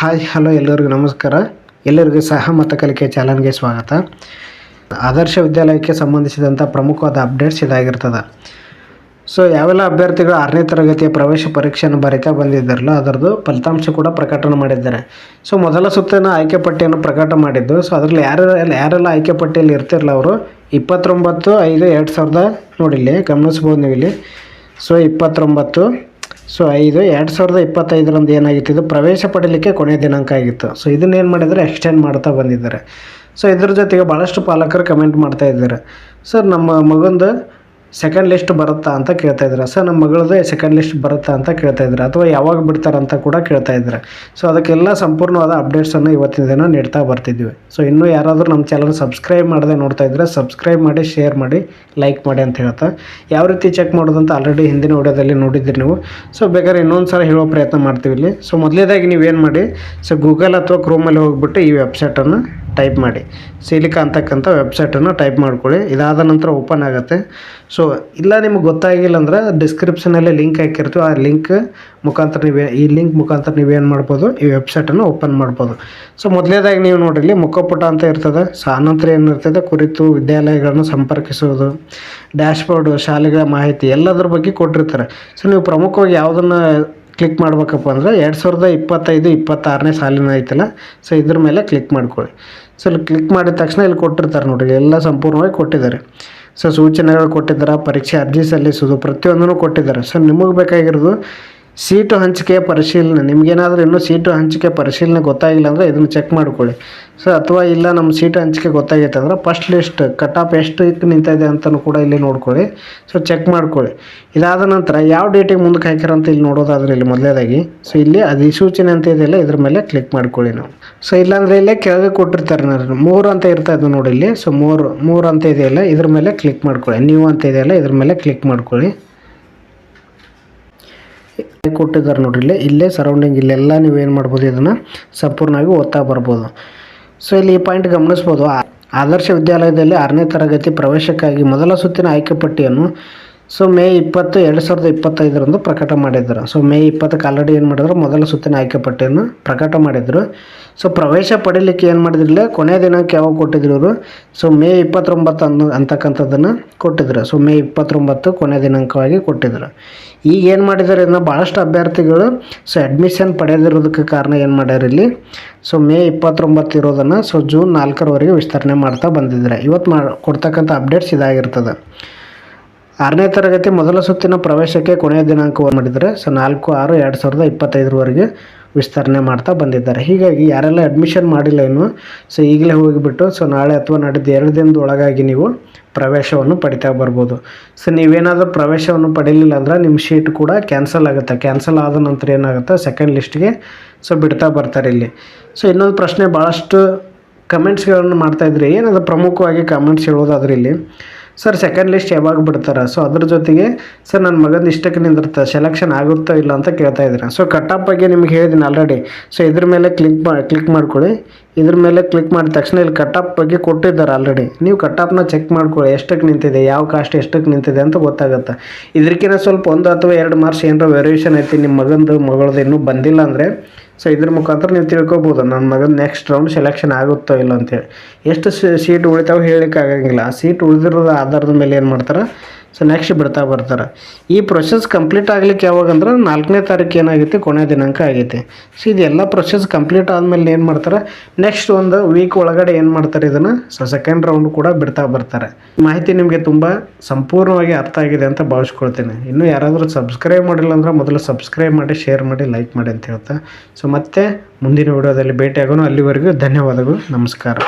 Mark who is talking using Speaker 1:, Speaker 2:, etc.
Speaker 1: Hi hello ಎಲ್ಲರಿಗೂ ನಮಸ್ಕಾರ. ಎಲ್ಲರಿಗೂ ಸಹ ಮತ ಕಲಿಕೆ ಚಾನಲ್ಗೆ ಸ್ವಾಗತ. ಆದರ್ಶ ವಿದ್ಯಾಲಯಕ್ಕೆ ಸಂಬಂಧಿಸಿದಂಥ ಪ್ರಮುಖವಾದ ಅಪ್ಡೇಟ್ಸ್ ಇದಾಗಿರ್ತದೆ. ಸೊ ಯಾವೆಲ್ಲ ಅಭ್ಯರ್ಥಿಗಳು ಆರನೇ ತರಗತಿಯ ಪ್ರವೇಶ ಪರೀಕ್ಷೆಯನ್ನು ಬರಿತಾ ಬಂದಿದ್ದಾರಲ್ಲ ಅದರದ್ದು ಫಲಿತಾಂಶ ಕೂಡ ಪ್ರಕಟಣೆ ಮಾಡಿದ್ದಾರೆ. ಸೊ ಮೊದಲ ಸುತ್ತಿನ ಆಯ್ಕೆ ಪಟ್ಟಿಯನ್ನು ಪ್ರಕಟ ಮಾಡಿದ್ದು. ಸೊ ಅದರಲ್ಲಿ ಯಾರೆಲ್ಲ ಯಾರೆಲ್ಲ ಆಯ್ಕೆ ಪಟ್ಟಿಯಲ್ಲಿ ಇರ್ತಿರಲ್ಲ ಅವರು? ಇಪ್ಪತ್ತೊಂಬತ್ತು ಐದು ಎರಡು ಸಾವಿರದ ನೋಡಿಲ್ಲಿ ಗಮನಿಸ್ಬೋದು ನೀವು ಇಲ್ಲಿ. ಸೊ ಇಪ್ಪತ್ತೊಂಬತ್ತು ಸೊ, ಇದು ಎರಡು ಸಾವಿರದ ಇಪ್ಪತ್ತೈದರಂದು ಏನಾಗಿತ್ತು? ಇದು ಪ್ರವೇಶ ಪಡೀಲಿಕ್ಕೆ ಕೊನೆಯ ದಿನಾಂಕ ಆಗಿತ್ತು. ಸೊ, ಇದನ್ನ ಏನು ಮಾಡಿದರೆ ಎಕ್ಸ್ಟೆಂಡ್ ಮಾಡ್ತಾ ಬಂದಿದ್ದಾರೆ. ಸೊ, ಇದ್ರ ಜೊತೆಗೆ ಭಾಳಷ್ಟು ಪಾಲಕರು ಕಮೆಂಟ್ ಮಾಡ್ತಾ ಇದ್ದಾರೆ. ಸರ್, ನಮ್ಮ ಮಗಂದು ಸೆಕೆಂಡ್ ಲಿಸ್ಟ್ ಬರುತ್ತಾ ಅಂತ ಕೇಳ್ತಾ ಇದ್ದಾರೆ ಸರ್ ನಮ್ಮ ಮಗಳದ್ದು ಸೆಕೆಂಡ್ ಲಿಸ್ಟ್ ಬರುತ್ತಾ ಅಂತ ಕೇಳ್ತಾ ಇದ್ದಾರೆ ಅಥವಾ ಯಾವಾಗ ಬಿಡ್ತಾರಂತ ಕೂಡ ಕೇಳ್ತಾ ಇದ್ದಾರೆ ಸೊ ಅದಕ್ಕೆಲ್ಲ ಸಂಪೂರ್ಣವಾದ ಅಪ್ಡೇಟ್ಸನ್ನು ಇವತ್ತಿನ ದಿನ ನೀಡ್ತಾ ಬರ್ತಿದ್ವಿ. ಸೊ ಇನ್ನೂ ಯಾರಾದರೂ ನಮ್ಮ ಚಾನಲ್ ಸಬ್ಸ್ಕ್ರೈಬ್ ಮಾಡದೆ ನೋಡ್ತಾ ಇದ್ದರೆ ಸಬ್ಸ್ಕ್ರೈಬ್ ಮಾಡಿ ಶೇರ್ ಮಾಡಿ ಲೈಕ್ ಮಾಡಿ ಅಂತ ಹೇಳ್ತಾ. ಯಾವ ರೀತಿ ಚೆಕ್ ಮಾಡೋದಂತ ಆಲ್ರೆಡಿ ಹಿಂದಿನ ವಿಡಿಯೋದಲ್ಲಿ ನೋಡಿದ್ದೀರಿ ನೀವು. ಸೊ ಬೇಕಾದ್ರೆ ಇನ್ನೊಂದು ಸಲ ಹೇಳೋ ಪ್ರಯತ್ನ ಮಾಡ್ತೀವಿ ಇಲ್ಲಿ. ಸೊ ಮೊದಲೇದಾಗಿ ನೀವೇನು ಮಾಡಿ? ಸೊ ಗೂಗಲ್ ಅಥವಾ ಕ್ರೋಮಲ್ಲಿ ಹೋಗ್ಬಿಟ್ಟು ಈ ವೆಬ್ಸೈಟನ್ನು ಟೈಪ್ ಮಾಡಿ. ಸಿಲಿಕಾ ಅಂತಕ್ಕಂಥ ವೆಬ್ಸೈಟನ್ನು ಟೈಪ್ ಮಾಡ್ಕೊಳ್ಳಿ. ಇದಾದ ನಂತರ ಓಪನ್ ಆಗುತ್ತೆ. ಸೊ ಇಲ್ಲ ನಿಮ್ಗೆ ಗೊತ್ತಾಗಿಲ್ಲ ಅಂದ್ರೆ ಡಿಸ್ಕ್ರಿಪ್ಷನಲ್ಲಿ ಲಿಂಕ್ ಹಾಕಿರ್ತೀವಿ. ಆ ಲಿಂಕ್ ಮುಖಾಂತರ ನೀವು, ಈ ಲಿಂಕ್ ಮುಖಾಂತರ ನೀವೇನು ಮಾಡ್ಬೋದು? ಈ ವೆಬ್ಸೈಟನ್ನು ಓಪನ್ ಮಾಡ್ಬೋದು. ಸೊ ಮೊದಲೇದಾಗಿ ನೀವು ನೋಡಿರಿ ಮುಖಪುಟ ಅಂತ ಇರ್ತದೆ. ಸೊ ಆನಂತರ ಏನಿರ್ತದೆ? ಕುರಿತು ವಿದ್ಯಾಲಯಗಳನ್ನು ಸಂಪರ್ಕಿಸುವುದು ಡ್ಯಾಶ್ಬೋರ್ಡು ಶಾಲೆಗಳ ಮಾಹಿತಿ ಎಲ್ಲದ್ರ ಬಗ್ಗೆ ಕೊಟ್ಟಿರ್ತಾರೆ. ಸೊ ನೀವು ಪ್ರಮುಖವಾಗಿ ಯಾವುದನ್ನು ಕ್ಲಿಕ್ ಮಾಡ್ಬೇಕಪ್ಪ ಅಂದ್ರೆ ಎರಡು ಸಾವಿರದ ಇಪ್ಪತ್ತೈದು, ಇಪ್ಪತ್ತಾರನೇ ಸಾಲಿನ ಐತಲ್ಲ? ಸೊ ಇದ್ರ ಮೇಲೆ ಕ್ಲಿಕ್ ಮಾಡ್ಕೊಳ್ಳಿ. ಸೊ ಇಲ್ಲಿ ಕ್ಲಿಕ್ ಮಾಡಿದ ತಕ್ಷಣ ಇಲ್ಲಿ ಕೊಟ್ಟಿರ್ತಾರೆ ನೋಡಿರಿ, ಎಲ್ಲ ಸಂಪೂರ್ಣವಾಗಿ ಕೊಟ್ಟಿದ್ದಾರೆ. ಸೊ ಸೂಚನೆಗಳು ಕೊಟ್ಟಿದ್ದಾರೆ? ಪರೀಕ್ಷೆ ಅರ್ಜಿ ಸಲ್ಲಿಸೋದು ಪ್ರತಿಯೊಂದನ್ನು ಕೊಟ್ಟಿದ್ದಾರೆ. ಸೊ ನಿಮಗೆ ಬೇಕಾಗಿರೋದು ಸೀಟು ಹಂಚಿಕೆ ಪರಿಶೀಲನೆ. ನಿಮಗೇನಾದರೂ ಇನ್ನೂ ಸೀಟು ಹಂಚಿಕೆ ಪರಿಶೀಲನೆ ಗೊತ್ತಾಗಿಲ್ಲ ಅಂದರೆ ಇದನ್ನು ಚೆಕ್ ಮಾಡ್ಕೊಳ್ಳಿ. ಸೊ ಅಥವಾ ಇಲ್ಲ ನಮ್ಮ ಸೀಟು ಹಂಚಿಕೆ ಗೊತ್ತಾಗೈತೆ ಅಂದರೆ ಫಸ್ಟ್ ಲಿಸ್ಟ್ ಕಟ್ ಆಫ್ ಎಷ್ಟು ಇಕ್ಕ ನಿಂತಿದೆ ಅಂತಲೂ ಕೂಡ ಇಲ್ಲಿ ನೋಡ್ಕೊಳ್ಳಿ. ಸೊ ಚೆಕ್ ಮಾಡ್ಕೊಳ್ಳಿ. ಇದಾದ ನಂತರ ಯಾವ ಡೇಟಿಗೆ ಮುಂದಕ್ಕೆ ಹಾಕ್ಯಾರ ಅಂತ ಇಲ್ಲಿ ನೋಡೋದಾದ್ರೆ ಇಲ್ಲಿ ಮೊದಲೇದಾಗಿ. ಸೊ ಇಲ್ಲಿ ಅಧಿಸೂಚನೆ ಅಂತ ಇದೆಯಲ್ಲ, ಇದ್ರ ಮೇಲೆ ಕ್ಲಿಕ್ ಮಾಡ್ಕೊಳ್ಳಿ ನಾವು. ಸೊ ಇಲ್ಲಾಂದರೆ ಇಲ್ಲೇ ಕೆಳಗೆ ಕೊಟ್ಟಿರ್ತಾರೆ ನಾನು ಮೂರು ಅಂತ ಇರ್ತಾ ನೋಡಿ ಇಲ್ಲಿ. ಸೊ ಮೂರು ಮೂರು ಅಂತ ಇದೆಯಲ್ಲ, ಇದ್ರ ಮೇಲೆ ಕ್ಲಿಕ್ ಮಾಡ್ಕೊಳ್ಳಿ. ನೀವು ಅಂತ ಇದೆಯಲ್ಲ, ಇದ್ರ ಮೇಲೆ ಕ್ಲಿಕ್ ಮಾಡ್ಕೊಳ್ಳಿ. ಕೊಟ್ಟಿದ್ದಾರೆ ನೋಡ್ರಿ, ಇಲ್ಲೇ ಇಲ್ಲೇ ಸರೌಂಡಿಂಗ್ ಇಲ್ಲೆಲ್ಲ ನೀವು ಏನು ಮಾಡ್ಬೋದು, ಇದನ್ನು ಸಂಪೂರ್ಣವಾಗಿ ಓದ್ತಾ ಬರ್ಬೋದು. ಸೊ ಇಲ್ಲಿ ಈ ಪಾಯಿಂಟ್ ಗಮನಿಸ್ಬೋದು ಆದರ್ಶ ವಿದ್ಯಾಲಯದಲ್ಲಿ ಆರನೇ ತರಗತಿ ಪ್ರವೇಶಕ್ಕಾಗಿ ಮೊದಲ ಸುತ್ತಿನ ಆಯ್ಕೆ ಪಟ್ಟಿಯನ್ನು ಸೊ ಮೇ ಇಪ್ಪತ್ತು, ಎರಡು ಸಾವಿರದ ಇಪ್ಪತ್ತೈದರಂದು ಪ್ರಕಟ ಮಾಡಿದ್ರು. ಸೊ ಮೇ ಇಪ್ಪತ್ತಕ್ಕೆ ಆಲ್ರೆಡಿ ಏನು ಮಾಡಿದ್ರು, ಮೊದಲ ಸುತ್ತಿನ ಆಯ್ಕೆ ಪಟ್ಟಿಯನ್ನು ಪ್ರಕಟ ಮಾಡಿದರು. ಸೊ ಪ್ರವೇಶ ಪಡೀಲಿಕ್ಕೆ ಏನು ಮಾಡಿದ್ರಲ್ಲೇ, ಕೊನೆಯ ದಿನಾಂಕ ಯಾವಾಗ ಕೊಟ್ಟಿದ್ರು ಇವರು? ಸೊ ಮೇ ಇಪ್ಪತ್ತೊಂಬತ್ತು ಅನ್ನೋ ಅಂತಕ್ಕಂಥದ್ದನ್ನು ಕೊಟ್ಟಿದ್ರು. ಸೊ ಮೇ ಇಪ್ಪತ್ತೊಂಬತ್ತು ಕೊನೆಯ ದಿನಾಂಕವಾಗಿ ಕೊಟ್ಟಿದ್ರು. ಈಗ ಏನು ಮಾಡಿದ್ದಾರೆ ಅಂದರೆ ಭಾಳಷ್ಟು ಅಭ್ಯರ್ಥಿಗಳು ಸೊ ಅಡ್ಮಿಷನ್ ಪಡೆದಿರೋದಕ್ಕೆ ಕಾರಣ ಏನು ಮಾಡ್ಯಾರ ಇಲ್ಲಿ? ಸೊ ಮೇ ಇಪ್ಪತ್ತೊಂಬತ್ತು ಇರೋದನ್ನು ಸೊ ಜೂನ್ ನಾಲ್ಕರವರೆಗೆ ವಿಸ್ತರಣೆ ಮಾಡ್ತಾ ಬಂದಿದ್ದಾರೆ. ಇವತ್ತು ಮಾ ಕೊಡ್ತಕ್ಕಂಥ ಅಪ್ಡೇಟ್ಸ್ ಇದಾಗಿರ್ತದೆ. ಆರನೇ ತರಗತಿ ಮೊದಲ ಸುತ್ತಿನ ಪ್ರವೇಶಕ್ಕೆ ಕೊನೆಯ ದಿನಾಂಕವನ್ನು ಮಾಡಿದರೆ ಸೊ ನಾಲ್ಕು ಆರು ಎರಡು ಸಾವಿರದ ಇಪ್ಪತ್ತೈದರವರೆಗೆ ವಿಸ್ತರಣೆ ಮಾಡ್ತಾ ಬಂದಿದ್ದಾರೆ. ಹೀಗಾಗಿ ಯಾರೆಲ್ಲ ಅಡ್ಮಿಷನ್ ಮಾಡಿಲ್ಲ ಏನು ಸೊ ಈಗಲೇ ಹೋಗಿಬಿಟ್ಟು ಸೊ ನಾಳೆ ಅಥವಾ ನಾಡಿದ್ದು ಎರಡು ದಿನದ ಒಳಗಾಗಿ ನೀವು ಪ್ರವೇಶವನ್ನು ಪಡಿತಾ ಬರ್ಬೋದು. ಸೊ ನೀವೇನಾದರೂ ಪ್ರವೇಶವನ್ನು ಪಡೀಲಿಲ್ಲ ಅಂದ್ರೆ ನಿಮ್ಮ ಶೀಟ್ ಕೂಡ ಕ್ಯಾನ್ಸಲ್ ಆಗುತ್ತೆ. ಕ್ಯಾನ್ಸಲ್ ಆದ ನಂತರ ಏನಾಗುತ್ತೆ? ಸೆಕೆಂಡ್ ಲಿಸ್ಟ್ಗೆ ಸೊ ಬಿಡ್ತಾ ಬರ್ತಾರೆ ಇಲ್ಲಿ. ಸೊ ಇನ್ನೊಂದು ಪ್ರಶ್ನೆ ಭಾಳಷ್ಟು ಕಮೆಂಟ್ಸ್ಗಳನ್ನು ಮಾಡ್ತಾಯಿದ್ರಿ ಏನದು ಪ್ರಮುಖವಾಗಿ ಕಮೆಂಟ್ಸ್ ಹೇಳೋದಾದ್ರೆ ಇಲ್ಲಿ ಸರ್ ಸೆಕೆಂಡ್ ಲಿಸ್ಟ್ ಯಾವಾಗ ಬಿಡ್ತಾರೆ ಸೊ ಅದ್ರ ಜೊತೆಗೆ, ಸರ್ ನನ್ನ ಮಗನ ಇಷ್ಟಕ್ಕೆ ನಿಂದಿರ್ತಾರೆ ಸೆಲೆಕ್ಷನ್ ಆಗುತ್ತೋ ಇಲ್ಲ ಅಂತ ಕೇಳ್ತಾ ಇದ್ದೀರಾ? ಸೊ ಆಫ್ ಬಗ್ಗೆ ನಿಮ್ಗೆ ಹೇಳಿದ್ದೀನಿ ಆಲ್ರೆಡಿ ಸೊ ಇದ್ರ ಮೇಲೆ ಕ್ಲಿಕ್ ಮಾಡಿ ಕ್ಲಿಕ್ ಮಾಡ್ಕೊಳ್ಳಿ. ಇದ್ರ ಮೇಲೆ ಕ್ಲಿಕ್ ಮಾಡಿದ ತಕ್ಷಣ ಇಲ್ಲಿ ಕಟಾಪ್ ಬಗ್ಗೆ ಕೊಟ್ಟಿದ್ದಾರೆ ಆಲ್ರೆಡಿ ನೀವು ಕಟಾಪ್ನ ಚೆಕ್ ಮಾಡ್ಕೊಳ್ಳಿ. ಎಷ್ಟಕ್ಕೆ ನಿಂತಿದೆ, ಯಾವ ಕಾಸ್ಟ್ ಎಷ್ಟಕ್ಕೆ ನಿಂತಿದೆ ಅಂತ ಗೊತ್ತಾಗುತ್ತೆ. ಇದಕ್ಕಿಂತ ಸ್ವಲ್ಪ ಒಂದು ಅಥವಾ ಎರಡು ಮಾರ್ಕ್ಸ್ ಏನಾರ ವೇರಿಯೇಷನ್ ಐತಿ, ನಿಮ್ಮ ಮಗಂದು, ಮಗಳದ್ದು ಇನ್ನೂ ಬಂದಿಲ್ಲ ಅಂದರೆ ಸೊ ಇದ್ರ ಮುಖಾಂತರ ನೀವು ತಿಳ್ಕೊಬೋದು. ನನ್ನ ಮಗನ ನೆಕ್ಸ್ಟ್ ರೌಂಡ್ ಸೆಲೆಕ್ಷನ್ ಆಗುತ್ತೋ ಇಲ್ಲ ಅಂತೇಳಿ. ಎಷ್ಟು ಸೀಟ್ ಉಳಿತಾವೆ ಹೇಳಲಿಕ್ಕೆ ಆಗಂಗಿಲ್ಲ. ಆ ಸೀಟ್ ಉಳಿದಿರೋದು ಆಧಾರದ ಮೇಲೆ ಏನು ಮಾಡ್ತಾರೆ? ಸೊ ನೆಕ್ಸ್ಟ್ ಬಿಡ್ತಾ ಬರ್ತಾರೆ. ಈ ಪ್ರೊಸೆಸ್ ಕಂಪ್ಲೀಟ್ ಆಗಲಿಕ್ಕೆ ಯಾವಾಗಂದ್ರೆ ನಾಲ್ಕನೇ ತಾರೀಕು ಏನಾಗೈತಿ ಕೊನೆ ದಿನಾಂಕ ಆಗೈತಿ. ಸೊ ಇದೆಲ್ಲ ಪ್ರೊಸೆಸ್ ಕಂಪ್ಲೀಟ್ ಆದಮೇಲೆ ಏನು ಮಾಡ್ತಾರೆ? ನೆಕ್ಸ್ಟ್ ಒಂದು ವೀಕ್ ಒಳಗಡೆ ಏನು ಮಾಡ್ತಾರೆ ಇದನ್ನು? ಸೊ ಸೆಕೆಂಡ್ ರೌಂಡ್ ಕೂಡ ಬಿಡ್ತಾ ಬರ್ತಾರೆ. ಮಾಹಿತಿ ನಿಮಗೆ ತುಂಬ ಸಂಪೂರ್ಣವಾಗಿ ಅರ್ಥ ಆಗಿದೆ ಅಂತ ಭಾವಿಸ್ಕೊಳ್ತೀನಿ. ಇನ್ನೂ ಯಾರಾದರೂ ಸಬ್ಸ್ಕ್ರೈಬ್ ಮಾಡಿಲ್ಲ ಅಂದ್ರೆ ಮೊದಲು ಸಬ್ಸ್ಕ್ರೈಬ್ ಮಾಡಿ ಶೇರ್ ಮಾಡಿ ಲೈಕ್ ಮಾಡಿ ಅಂತ ಹೇಳ್ತಾ. ಸೊ ಮತ್ತೆ ಮುಂದಿನ ವಿಡಿಯೋದಲ್ಲಿ ಭೇಟಿಯಾಗೋಣ. ಅಲ್ಲಿವರೆಗೂ ಧನ್ಯವಾದಗಳು. ನಮಸ್ಕಾರ.